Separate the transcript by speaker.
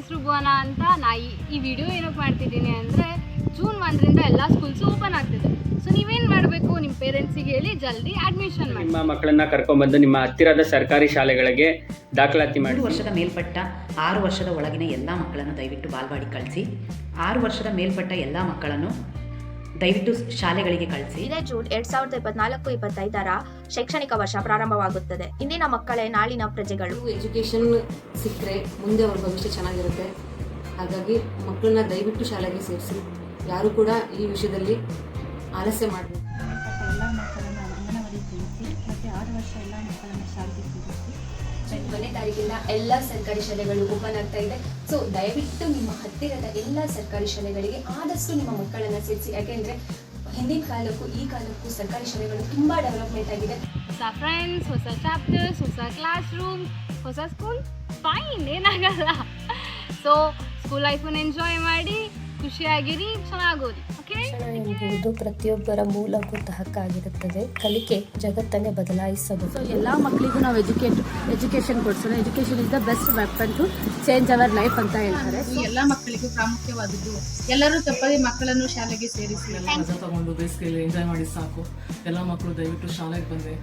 Speaker 1: ಹೆಸರು ಭುವನ ಅಂತ ನಾ ಈ ವಿಡಿಯೋ ಏನಕ್ಕೆ ಮಾಡ್ತಿದ್ದೀನಿ ಅಂದರೆ ಜೂನ್ ಒಂದರಿಂದ ಎಲ್ಲ ಸ್ಕೂಲ್ಸು ಓಪನ್ ಆಗ್ತಿದೆ. ಸೊ ನೀವೇನು ಮಾಡಬೇಕು? ನಿಮ್ಮ ಪೇರೆಂಟ್ಸಿಗೆ ಹೇಳಿ ಜಲ್ದಿ ಅಡ್ಮಿಷನ್ ಮಾಡಿ.
Speaker 2: ನಿಮ್ಮ ಮಕ್ಕಳನ್ನ ಕರ್ಕೊಂಡ್ಬಂದು ನಿಮ್ಮ ಹತ್ತಿರದ ಸರ್ಕಾರಿ ಶಾಲೆಗಳಿಗೆ ದಾಖಲಾತಿ ಮಾಡಿ.
Speaker 3: ವರ್ಷದ ಮೇಲ್ಪಟ್ಟ ಆರು ವರ್ಷದ ಒಳಗಿನ ಎಲ್ಲ ಮಕ್ಕಳನ್ನು ದಯವಿಟ್ಟು ಬಾಲ್ವಾಡಿ ಕಳಿಸಿ. ಆರು ವರ್ಷದ ಮೇಲ್ಪಟ್ಟ ಎಲ್ಲ ಮಕ್ಕಳನ್ನು ದಯವಿಟ್ಟು ಶಾಲೆಗಳಿಗೆ ಕಳಿಸಿ.
Speaker 4: ಇದೇ ಜೂನ್ ಎರಡ್ ಸಾವಿರದ ಇಪ್ಪತ್ನಾಲ್ಕು ಇಪ್ಪತ್ತೈದರ ಶೈಕ್ಷಣಿಕ ವರ್ಷ ಪ್ರಾರಂಭವಾಗುತ್ತದೆ. ಇಂದಿನ ಮಕ್ಕಳೇ ನಾಳಿನ ಪ್ರಜೆಗಳು.
Speaker 5: ಎಜುಕೇಶನ್ ಸಿಕ್ಕರೆ ಮುಂದೆ ಅವ್ರ ಭವಿಷ್ಯ ಚೆನ್ನಾಗಿರುತ್ತೆ. ಹಾಗಾಗಿ ಮಕ್ಕಳನ್ನ ದಯವಿಟ್ಟು ಶಾಲೆಗೆ ಸೇರಿಸಿ. ಯಾರು ಕೂಡ ಈ ವಿಷಯದಲ್ಲಿ ಆಲಸ್ಯ ಮಾಡಬೇಕು
Speaker 6: ಎಲ್ಲ ಮಕ್ಕಳನ್ನು ಅಂಗನವಾಡಿ ತಿಳಿಸಿ ಮತ್ತು ಆರು ವರ್ಷ ಎಲ್ಲ ಮಕ್ಕಳನ್ನು ಶಾಲೆಗೆ ಸೇರಿಸಿ.
Speaker 7: ತಾರೀಕಿಂದ ಎಲ್ಲ ಸರ್ಕಾರಿ ಶಾಲೆಗಳು ಓಪನ್ ಆಗ್ತಾ ಇದೆ. ಸೊ ದಯವಿಟ್ಟು ನಿಮ್ಮ ಹತ್ತಿರದ ಎಲ್ಲ ಸರ್ಕಾರಿ ಶಾಲೆಗಳಿಗೆ ಆದಷ್ಟು ನಿಮ್ಮ ಮಕ್ಕಳನ್ನ ಸೇರಿಸಿ. ಯಾಕೆಂದ್ರೆ ಹಿಂದಿನ ಕಾಲಕ್ಕೂ ಈ ಕಾಲಕ್ಕೂ ಸರ್ಕಾರಿ ಶಾಲೆಗಳು ತುಂಬಾ ಡೆವಲಪ್ಮೆಂಟ್ ಆಗಿದೆ.
Speaker 1: ಹೊಸ ಫ್ರೆಂಡ್ಸ್ ಹೊಸ ಚಾಪ್ಟರ್ಸ್ ಹೊಸ ಕ್ಲಾಸ್ ರೂಮ್ ಹೊಸ ಸ್ಕೂಲ್ ಫೈನ್ ಏನಾಗಲ್ಲ. ಸೊ ಸ್ಕೂಲ್ ಲೈಫನ್ನು ಎಂಜಾಯ್ ಮಾಡಿ, ಖುಷಿಯಾಗಿರಿ ಚೆನ್ನಾಗೋರಿ
Speaker 8: ಶಿಕ್ಷಣ ಎಂಬುದು ಪ್ರತಿಯೊಬ್ಬರ ಮೂಲಭೂತ ಹಕ್ಕಾಗಿರುತ್ತದೆ. ಕಲಿಕೆ ಜಗತ್ತನ್ನೇ ಬದಲಾಯಿಸಬಹುದು.
Speaker 6: ಎಲ್ಲ ಮಕ್ಕಳಿಗೂ ನಾವು educate education ಕೊಡ್ಸೋಣ. Education is the best weapon to change our life ಅಂತ ಹೇಳ್ತಾರೆ.
Speaker 9: ಎಲ್ಲ ಮಕ್ಕಳಿಗೂ ಪ್ರಾಮುಖ್ಯವಾದದ್ದು ಎಲ್ಲರೂ ತಪ್ಪದೆ ಮಕ್ಕಳನ್ನು ಶಾಲೆಗೆ ಸೇರಿಸಿ.
Speaker 10: ತಗೊಂಡು ಬೇಸಿಗೆಯಲ್ಲಿ ಎಂಜಾಯ್ ಮಾಡಿ ಸಾಕು. ಎಲ್ಲ ಮಕ್ಕಳು ದಯವಿಟ್ಟು ಶಾಲೆಗೆ ಬಂದರೆ.